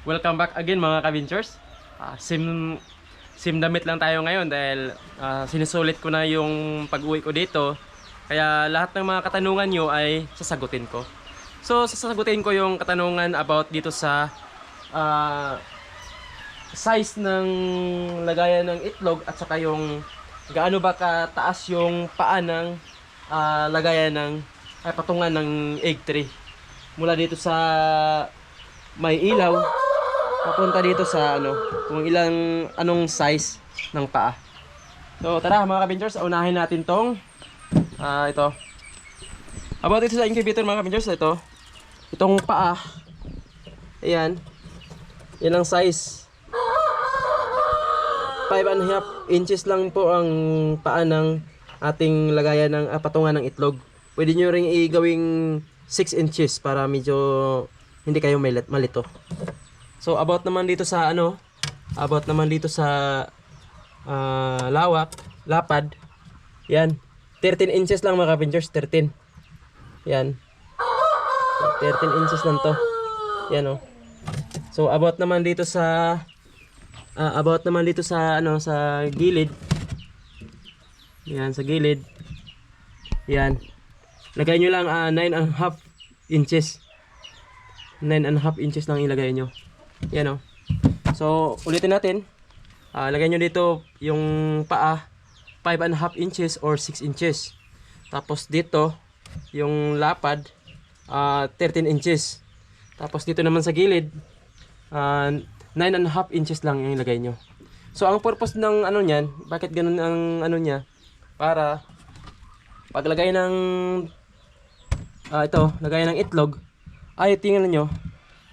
Welcome back again mga ka-ventures. Ah, sim sim damit lang tayo ngayon dahil ah, sinusulit ko na yung pag-uwi ko dito. Kaya lahat ng mga katanungan nyo ay sasagutin ko. So sasagutin ko yung katanungan about dito sa ah, size ng lagayan ng itlog at saka yung gaano ba kataas yung paa ng ah, lagayan ng ay, patungan ng egg tray. Mula dito sa may ilaw papunta dito sa ano kung ilang anong size ng paa. So tara mga kabinters, unahin natin tong ah ito. About dito sa incubator mga kabinters, ito. Itong paa. Ayan. Yan ang size. 5 and a half inches lang po ang paa ng ating lagayan ng ah, patungan ng itlog. Pwede nyo ring igawing 6 inches para medyo hindi kayo malit, malito. So about naman dito sa ano, about naman dito sa ah, lawak, lapad. Yan. 13 inches lang mga Avengers, 13. Yan. So, 13 inches lang to. Yan oh. So about naman dito sa ah, about naman dito sa ano sa gilid. Yan sa gilid. Yan. Lagay nyo lang ah, 9 and a half inches. 9 and a half inches lang ilagay nyo. Yan o. So, ulitin natin. Ah, lagay nyo dito yung paa 5 and a half inches or 6 inches. Tapos dito, yung lapad ah, 13 inches. Tapos dito naman sa gilid, ah, 9 and a half inches lang yung ilagay nyo. So, ang purpose ng ano niyan, bakit ganun ang ano niya? Para paglagay ng ah, ito, lagay ng itlog, ay tingnan nyo,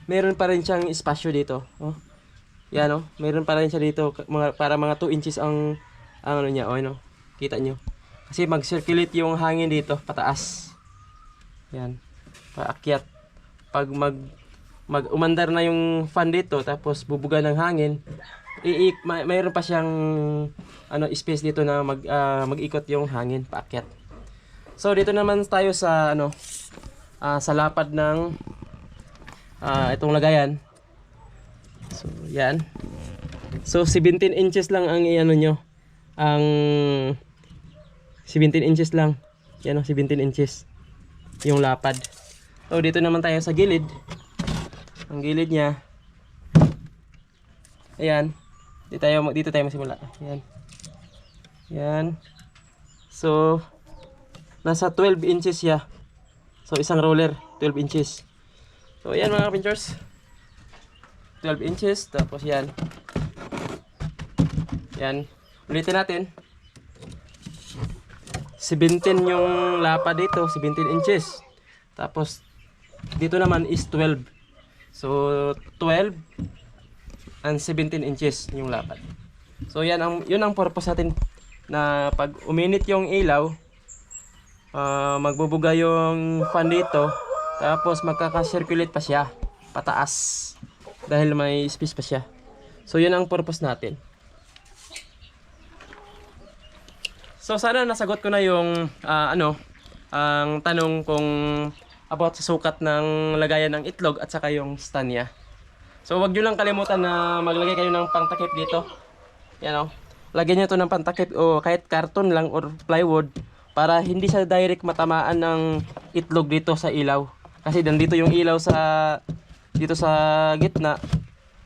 meron pa rin siyang espasyo dito. Oh. Yan oh, meron pa rin siya dito mga para mga 2 inches ang ang ano niya, oh ano. Kita nyo. Kasi mag-circulate yung hangin dito pataas. Yan. Paakyat. Pag mag mag umandar na yung fan dito tapos bubuga ng hangin, iik may, mayroon pa siyang ano space dito na mag ah, mag-ikot yung hangin paakyat. So dito naman tayo sa ano ah, sa lapad ng ah, itong lagayan. So, yan. So, 17 inches lang ang iano nyo. Ang 17 inches lang. Yan o, 17 inches. Yung lapad. So, dito naman tayo sa gilid. Ang gilid niya. Ayan. Dito tayo, dito tayo magsimula. Ayan. Yan. So, nasa 12 inches siya. So, isang roller, 12 inches. So, ayan mga pinchers. 12 inches. Tapos yan. Yan. Ulitin natin. 17 yung lapa dito. 17 inches. Tapos, dito naman is 12. So, 12 and 17 inches yung lapad. So, yan ang, yun ang purpose natin na pag uminit yung ilaw, ah, magbubuga yung fan dito, tapos magkaka-circulate pa siya, pataas, dahil may space pa siya. So, yun ang purpose natin. So, sana nasagot ko na yung, ah, ano, ang tanong kung about sa sukat ng lagayan ng itlog at saka yung stand niya. So, wag nyo lang kalimutan na maglagay kayo ng pangtakip dito. Yan o. Lagyan nyo to ng pantakip o kahit karton lang or plywood para hindi siya direct matamaan ng itlog dito sa ilaw. Kasi nandito yung ilaw sa dito sa gitna.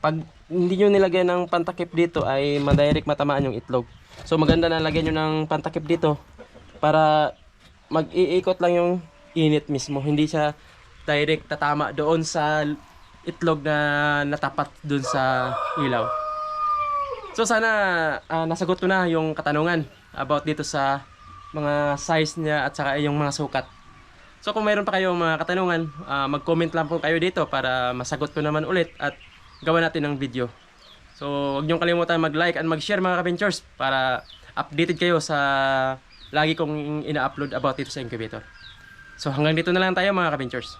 Pag hindi nyo nilagyan ng pantakip dito ay madirect matamaan yung itlog. So maganda na lagyan nyo ng pantakip dito para mag-iikot lang yung init mismo. Hindi siya direct tatama doon sa itlog na natapat doon sa ilaw. So sana ah, nasagot ko na yung katanungan about dito sa mga size niya at saka yung mga sukat. So kung mayroon pa kayong mga katanungan, ah, mag-comment lang po kayo dito para masagot ko naman ulit at gawa natin ng video. So huwag niyong kalimutan mag-like and mag-share mga ka-ventures para updated kayo sa lagi kong ina-upload about dito sa incubator. So hanggang dito na lang tayo mga ka-ventures.